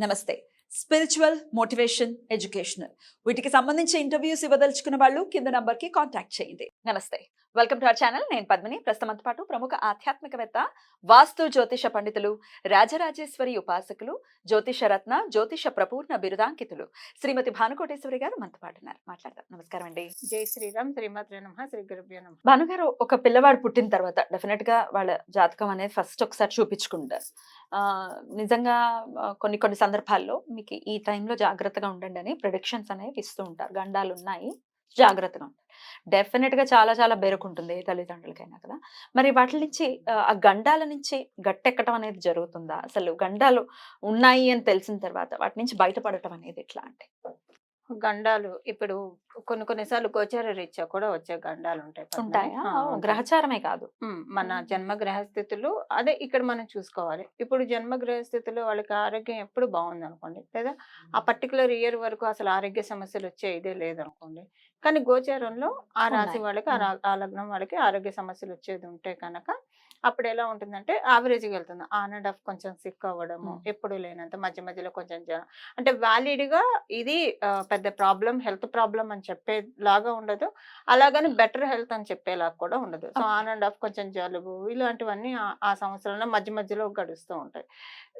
నమస్తే. Spiritual motivation educational వీటికి సంబంధించి ఇంటర్వ్యూస్ ఇవ్వదలుచుకున్న వాళ్ళు కింద నంబర్కి కాంటాక్ట్ చేయండి. నమస్తే. Welcome to our channel. నేను పద్మిని. ప్రస్తుతంతో పాటు ప్రముఖ ఆధ్యాత్మికవేత్త వాస్తు జ్యోతిష పండితులు రాజరాజేశ్వరి ఉపాసకులు జ్యోతిష రత్న జ్యోతిష ప్రపూర్ణ బిరుదాంకితులు. శ్రీమతి భానుకోటేశ్వరి గారు మనతో పాటు ఉన్నారు. మాట్లాడదాం. నమస్కారం అండి. జై శ్రీరామ్. శ్రీమాత్రే నమ. శ్రీ గురుభ్యో నమ. భానుగారు ఒక పిల్లవాడు పుట్టిన తర్వాత డెఫినెట్గా వాళ్ళ జాతకం అనేది ఫస్ట్ ఒకసారి చూపించుకుంటారు. నిజంగా కొన్ని కొన్ని సందర్భాల్లో మీకు ఈ టైంలో జాగ్రత్తగా ఉండండి అని ప్రొడిక్షన్స్ అనేవి ఇస్తూ ఉంటారు. గండాలు ఉన్నాయి. జాగ్రత్తగా ఉంటారు. డెఫినెట్గా చాలా చాలా బెరుకుంటుంది తల్లిదండ్రులకైనా కదా! మరి వాటి నుంచి ఆ, ఆ గండాల నుంచి గట్టెక్కడం అనేది జరుగుతుందా? అసలు గండాలు ఉన్నాయి అని తెలిసిన తర్వాత వాటి నుంచి బయటపడటం అనేది ఎట్లా అంటే గండాలు ఇప్పుడు కొన్ని కొన్నిసార్లు గోచార రీత్యా కూడా వచ్చే గండాలు ఉంటాయి. ఉంటాయా. గ్రహచారమే కాదు మన. జన్మ గ్రహస్థితులు అదే ఇక్కడ మనం చూసుకోవాలి ఇప్పుడు జన్మ గ్రహస్థితిలో వాళ్ళకి ఆరోగ్యం ఎప్పుడు బాగుంది అనుకోండి లేదా ఆ పర్టికులర్ ఇయర్ వరకు అసలు ఆరోగ్య సమస్యలు వచ్చే ఇదే లేదనుకోండి కానీ గోచారంలో ఆ రాశి. వాళ్ళకి ఆ లగ్నం వాళ్ళకి ఆరోగ్య సమస్యలు వచ్చేది ఉంటే కనుక అప్పుడు ఎలా ఉంటుందంటే యావరేజ్గా వెళ్తుంది. ఆన్ అండ్ ఆఫ్ కొంచెం సిక్ అవ్వడము. ఎప్పుడు లేనంత మధ్య మధ్యలో కొంచెం జ్వరం అంటే valid గా ఇది పెద్ద ప్రాబ్లం హెల్త్ ప్రాబ్లం అని చెప్పేలాగా ఉండదు. అలాగని బెటర్ హెల్త్ అని చెప్పేలాగా కూడా ఉండదు. సో ఆన్ అండ్ ఆఫ్ కొంచెం జలుబు ఇలాంటివన్నీ ఆ- సంవత్సరంలో మధ్య మధ్యలో గడుస్తూ ఉంటాయి.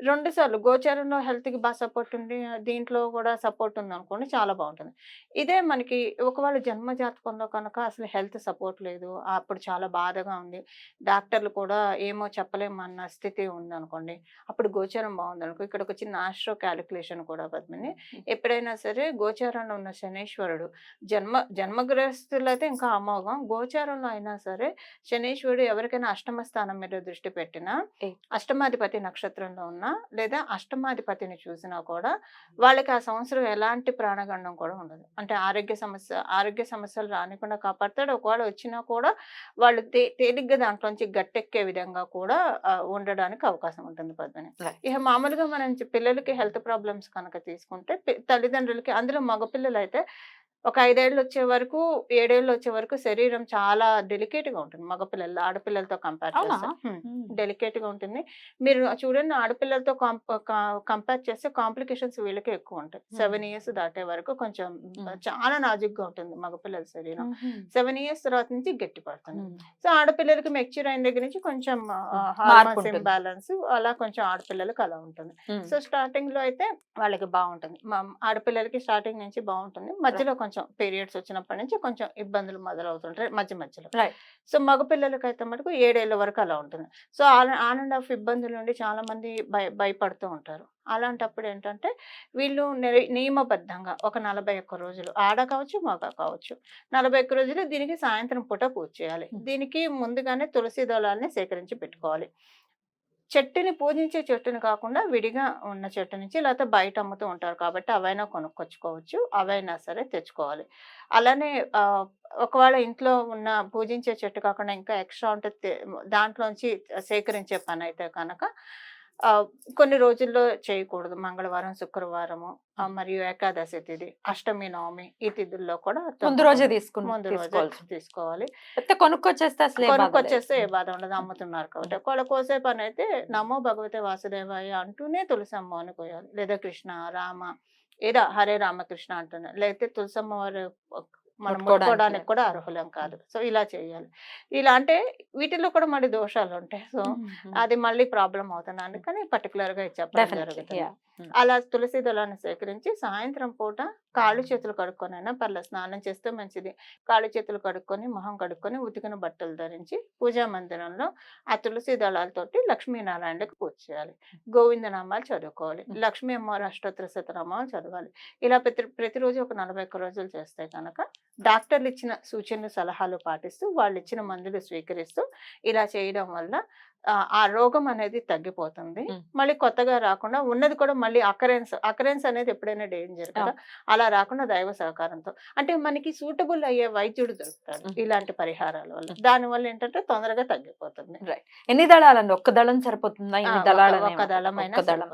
రెండు సార్లు గోచారంలో health కి బాగా సపోర్ట్ ఉంది దీంట్లో కూడా సపోర్ట్ ఉంది అనుకోండి చాలా బాగుంటుంది. ఇదే మనకి ఒకవేళ జన్మ జాతకంలో కనుక అసలు హెల్త్ సపోర్ట్ లేదు అప్పుడు చాలా బాధగా ఉంది. డాక్టర్లు కూడా ఏమో చెప్పలేము అన్న స్థితి ఉంది అనుకోండి అప్పుడు గోచారం బాగుంది అనుకో ఇక్కడ ఒక చిన్న ఆస్ట్రో క్యాలిక్యులేషన్ కూడా పద్మిని. ఎప్పుడైనా సరే గోచారంలో ఉన్న శనేశ్వరుడు జన్మ జన్మగ్రస్తులు అయితే ఇంకా అమోఘం. గోచారంలో అయినా సరే శనేశ్వరుడు ఎవరికైనా అష్టమ స్థానం మీద దృష్టి పెట్టినా. అష్టమాధిపతి నక్షత్రంలో ఉన్నా లేదా అష్టమాధిపతిని చూసినా కూడా వాళ్ళకి ఆ సంవత్సరం ఎలాంటి ప్రాణగండం కూడా ఉండదు. అంటే ఆరోగ్య సమస్య ఆరోగ్య సమస్యలు రానికుండా కాపాడతాడు. ఒకవేళ వచ్చినా కూడా వాళ్ళు తే తేలిగ్గా దాంట్లోంచి గట్టెక్కే విధంగా కూడా ఉండడానికి అవకాశం ఉంటుంది పద్మని. ఇక మామూలుగా మనం పిల్లలకి హెల్త్ ప్రాబ్లమ్స్ కనుక తీసుకుంటే తల్లిదండ్రులకి అందులో మగపిల్లలు అయితే ఒక ఐదేళ్ళు వచ్చే వరకు ఏడేళ్ళు వచ్చే వరకు శరీరం చాలా డెలికేట్గా ఉంటుంది మగపిల్లలు ఆడపిల్లలతో కంపేర్? చేస్తే. డెలికేట్గా ఉంటుంది మీరు చూడండి ఆడపిల్లలతో కంపేర్ చేస్తే కాంప్లికేషన్స్ వీళ్ళకి ఎక్కువ ఉంటాయి. సెవెన్ ఇయర్స్ దాటే వరకు కొంచెం. చాలా నాజుగ్గా ఉంటుంది మగపిల్లల శరీరం. సెవెన్ ఇయర్స్ తర్వాత నుంచి గట్టి పడుతుంది. సో ఆడపిల్లలకి మెచ్యూర్ అయిన దగ్గర నుంచి కొంచెం హార్మోన్స్. ఇంబ్యాలెన్స్ అలా కొంచెం ఆడపిల్లలకి అలా ఉంటుంది. సో స్టార్టింగ్లో అయితే వాళ్ళకి బాగుంటుంది ఆడపిల్లలకి స్టార్టింగ్ నుంచి బాగుంటుంది మధ్యలో కొంచెం పీరియడ్స్ వచ్చినప్పటి నుంచి కొంచెం ఇబ్బందులు మొదలవుతుంటాయి మధ్య మధ్యలో. సో మగపిల్లలకి అయితే మటుకు ఏడేళ్ళ వరకు అలా ఉంటుంది. సో ఆన్ అండ్ ఆఫ్ ఇబ్బందుల నుండి చాలా మంది భయ భయపడుతూ ఉంటారు. అలాంటప్పుడు ఏంటంటే వీళ్ళు నియమబద్ధంగా ఒక నలభై ఒక్క రోజులు ఆడ కావచ్చు మగ కావచ్చు నలభై ఒక్క రోజులు దీనికి సాయంత్రం పూట పూజ చేయాలి. దీనికి ముందుగానే తులసి దళాలని సేకరించి పెట్టుకోవాలి. చెట్టుని పూజించే చెట్టుని కాకుండా విడిగా ఉన్న చెట్టు నుంచి లేకపోతే బయట అమ్ముతూ ఉంటారు కాబట్టి అవైనా కొనుక్కొచ్చుకోవచ్చు అవైనా సరే తెచ్చుకోవాలి. అలానే ఒకవేళ ఇంట్లో ఉన్న పూజించే చెట్టు కాకుండా ఇంకా ఎక్స్ట్రా ఉంటే దాంట్లోంచి సేకరించే పని అయితే కనుక కొన్ని రోజుల్లో చేయకూడదు. మంగళవారం శుక్రవారము మరియు ఏకాదశి తిథి అష్టమి నవమి ఈ తిథుల్లో కూడా ముందు రోజే తీసుకుని ముందు రోజే తీసుకోవాలి. అయితే కొనుక్కొచ్చేస్తే అసలు. కొనుక్కొచ్చేస్తే ఏ బాధ ఉండదు అమ్ముతున్నారు కాబట్టి. ఒకవేళ కోసే పని అయితే నమో భగవతే వాసుదేవాయ అంటూనే తులసమ్మ అని కోయాలి లేదా కృష్ణ రామ ఏదో హరే రామకృష్ణ అంటున్నారు లేకపోతే తులసమ్మ వారు మనం ముట్టుకోవడానికి. కూడా అర్హులం కాదు. సో ఇలా చేయాలి. ఇలా అంటే వీటిలో కూడా మళ్ళీ దోషాలు ఉంటాయి సో. అది మళ్ళీ ప్రాబ్లం అవుతుంది. అందుకని పర్టికులర్గా చెప్పడం జరుగుతుంది. అలా తులసి దళాన్ని సేకరించి సాయంత్రం పూట కాళ్ళు చేతులు కడుక్కొనైనా పర్లేదు. స్నానం చేస్తే మంచిది. కాళ్ళు చేతులు కడుక్కొని మొహం కడుక్కొని ఉతికిన బట్టలు ధరించి పూజా మందిరంలో ఆ తులసి దళాలతోటి లక్ష్మీనారాయణకి పూజ చేయాలి. గోవింద నామాలు చదువుకోవాలి. లక్ష్మీ అమ్మవారి అష్టోత్తర శతనామాలు చదవాలి. ఇలా ప్రతి ప్రతిరోజు ఒక నలభై ఒక్క రోజులు చేస్తే కనుక డాక్టర్లు ఇచ్చిన సూచనలు సలహాలు పాటిస్తూ వాళ్ళు ఇచ్చిన మందులు స్వీకరిస్తూ ఇలా చేయడం వల్ల ఆ, రోగం అనేది తగ్గిపోతుంది. మళ్ళీ కొత్తగా రాకుండా ఉన్నది కూడా మళ్ళీ అకరెన్స్ అకరెన్స్ అనేది ఎప్పుడైనా డేంజర్ కదా! అలా రాకుండా దైవ సహకారంతో. అంటే మనకి సూటబుల్ అయ్యే వైద్యుడు దొరుకుతాడు. ఇలాంటి పరిహారాల వల్ల. దాని వల్ల ఏంటంటే తొందరగా తగ్గిపోతుంది. ఎన్ని దళాలండి? ఒక్క దళం సరిపోతుందా? ఒక- దళం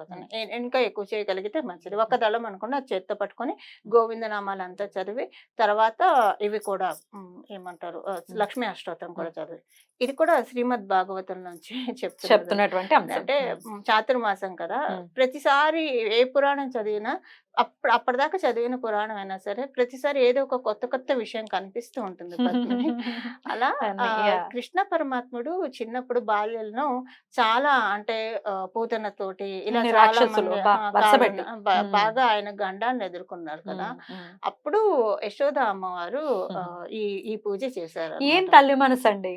ఇంకా ఎక్కువ చేయగలిగితే మంచిది. ఒక దళం అనుకుని అది చేత్తో పట్టుకొని గోవింద నామాలు అంతా చదివి తర్వాత ఇవి కూడా ఏమంటారు? లక్ష్మీ అష్టోత్తరం కూడా చదివి. ఇది కూడా శ్రీమద్ భాగవతం నుంచి చెప్తున్నటువంటి అంశం. అంటే చాతుర్మాసం కదా. ప్రతిసారి ఏ పురాణం చదివినా అప్పుడు అప్పటిదాకా చదివిన పురాణం అయినా సరే ప్రతిసారి ఏదో ఒక కొత్త కొత్త విషయం కనిపిస్తూ ఉంటుంది పద్మిని అలా. కృష్ణ పరమాత్ముడు చిన్నప్పుడు బాల్యంలో చాలా అంటే పూతనతోటి ఇలా చాలా. బాగా ఆయన గండాలను ఎదుర్కొన్నారు కదా. అప్పుడు యశోద అమ్మవారు. ఈ ఈ పూజ చేశారు ఏం. తల్లి మనసు అండి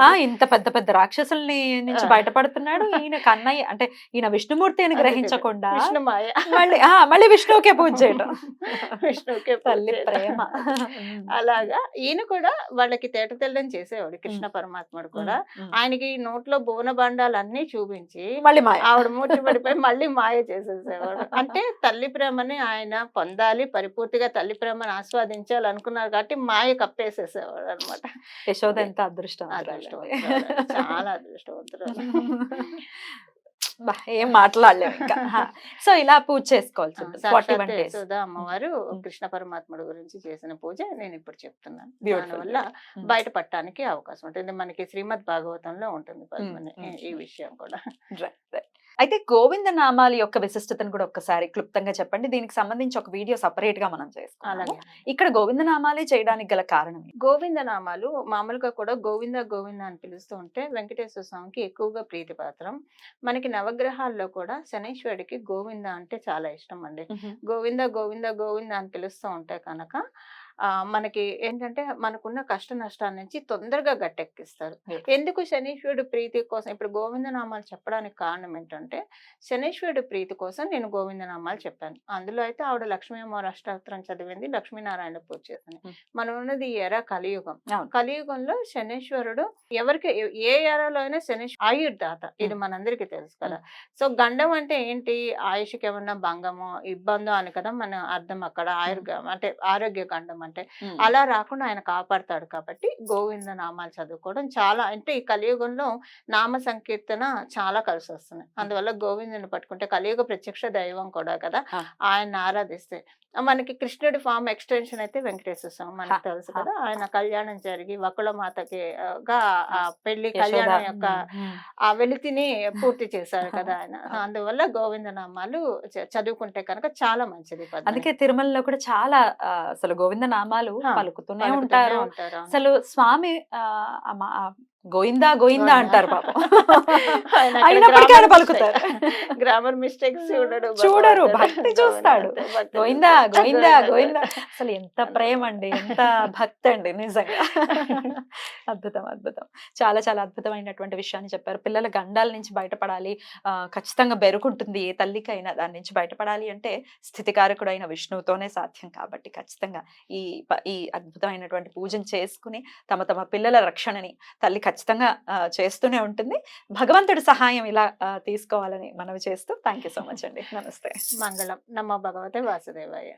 ఆ ఇంత పెద్ద పెద్ద రాక్షసుల్ని నుంచి. బయటపడుతున్నాడు ఈయన కన్నయ్య అంటే ఈయన విష్ణుమూర్తి అని. గ్రహించకుండా విష్ణుమాయ మళ్ళీ మళ్ళీ విష్ణువుకే పూజ చేయడం విష్ణువుకే పూజ తల్లి. ప్రేమ. అలాగా. ఈయన కూడా వాళ్ళకి తేట తెల్లని చేసేవాడు కృష్ణ పరమాత్ముడు కూడా. ఆయనకి నోట్లో బోన బండాలు అన్ని చూపించి మళ్ళీ ఆవిడ మూర్తి పడిపోయి మళ్ళీ మాయ చేసేసేవాడు. అంటే తల్లి ప్రేమని ఆయన పొందాలి పరిపూర్తిగా తల్లి ప్రేమను ఆస్వాదించాలి అనుకున్నారు కాబట్టి మాయ కప్పేసేసేవాడు అనమాట యశోద ఎంత అదృష్టం అదృష్టవంతురాలు చాలా అదృష్టవంతురాలు. ఏం మాట్లాడలేము ఇంకా. సో ఇలా పూజ చేసుకోవాల్సి ఉంటుంది. అమ్మవారు. కృష్ణ పరమాత్ముడు గురించి చేసిన పూజ నేను ఇప్పుడు చెప్తున్నాను. దానివల్ల ఉమ్. బయటపడటానికి అవకాశం ఉంటుంది. మనకి శ్రీమద్ భాగవతంలో ఉంటుంది ఈ- విషయం కూడా. అయితే గోవింద నామాల యొక్క విశిష్టతను కూడా ఒక్కసారి క్లుప్తంగా చెప్పండి. దీనికి సంబంధించి ఒక వీడియో సపరేట్గా మనం అలాగే ఇక్కడ గోవింద నామాలే చేయడానికి గల కారణం? గోవింద నామాలు మామూలుగా కూడా గోవింద గోవింద అని పిలుస్తూ ఉంటే వెంకటేశ్వర స్వామికి ఎక్కువగా ప్రీతిపాత్రం. మనకి నవగ్రహాల్లో కూడా శనీశ్వరుడికి గోవింద అంటే చాలా ఇష్టం అండి. గోవింద గోవింద గోవింద అని పిలుస్తూ ఉంటే కనుక మనకి ఏంటంటే మనకున్న కష్ట నష్టాల నుంచి తొందరగా గట్టెక్కిస్తారు. ఎందుకు శనీశ్వరుడు ప్రీతి కోసం ఇప్పుడు గోవింద నామాలు చెప్పడానికి కారణం ఏంటంటే శనీశ్వరుడు ప్రీతి కోసం నేను గోవింద నామాలు చెప్పాను. అందులో అయితే ఆవిడ లక్ష్మీ అమ్మవారి అష్టాత్రం చదివింది లక్ష్మీనారాయణ పూజ చేసింది. మనం ఉన్నది ఎర కలియుగం. కలియుగంలో శనీశ్వరుడు ఎవరికి ఏ ఎరలో అయినా శనీశ్వరు ఆయుర్దాత. ఇది మనందరికీ తెలుసు కదా. సో గండం అంటే ఏంటి? ఆయుష్కి ఏమన్నా భంగమో ఇబ్బందో అని కదా మన అర్థం అక్కడ. ఆయుర్గ అంటే ఆరోగ్య గండం అంటే. అలా రాకుండా ఆయన కాపాడతాడు కాబట్టి గోవింద నామాలు చదువుకోవడం చాలా అంటే ఈ కలియుగంలో నామ సంకీర్తన చాలా కలిసి వస్తుంది అందువల్ల గోవిందుని పట్టుకుంటే కలియుగ ప్రత్యక్ష దైవం కూడా కదా. ఆయన ఆరాధిస్తే మనకి కృష్ణుడి ఫామ్ ఎక్స్టెన్షన్ అయితే వెంకటేశ్వర స్వామి మనకు తెలుసు. కదా ఆయన కళ్యాణం జరిగి వకుల మాతకి ఆ, గా ఆ పెళ్ళి. కళ్యాణం యొక్క. ఆ వెలితిని పూర్తి చేశారు కదా ఆయన అందువల్ల గోవింద నామాలు చ- చదువుకుంటే కనుక చాలా మంచిది. అందుకే తిరుమలలో కూడా చాలా అసలు గోవింద నామాలు పలుకుతూనే ఉంటారు. అసలు స్వామి గోయిందా గోయిందా అంటారు పాపం. అయినప్పటికీ ఆయన పలుకుతారు. గ్రామర్ మిస్టేక్స్ చూడడు చూడరు. భక్తి చూస్తాడు. గోయిందా. గోయిందా గోయిందా. అసలు ఎంత ప్రేమ అండి ఎంత భక్తి అండి నిజంగా. అద్భుతం అద్భుతం. చాలా చాలా అద్భుతమైనటువంటి విషయాన్ని చెప్పారు. పిల్లల గండాల నుంచి బయటపడాలి. ఆ, ఖచ్చితంగా బెరుకుంటుంది ఏ తల్లికైనా దాని నుంచి బయటపడాలి అంటే స్థితికారకుడైన విష్ణువుతోనే సాధ్యం కాబట్టి ఖచ్చితంగా ఈ ఈ అద్భుతమైనటువంటి పూజను చేసుకుని తమ తమ పిల్లల రక్షణని తల్లి ఖచ్చితంగా చేస్తూనే ఉంటుంది. భగవంతుడి సహాయం ఇలా తీసుకోవాలని మనవి చేస్తూ థ్యాంక్ యూ సో మచ్ అండి. నమస్తే. మంగళం. నమ్మ భగవతే వాసుదేవాయ.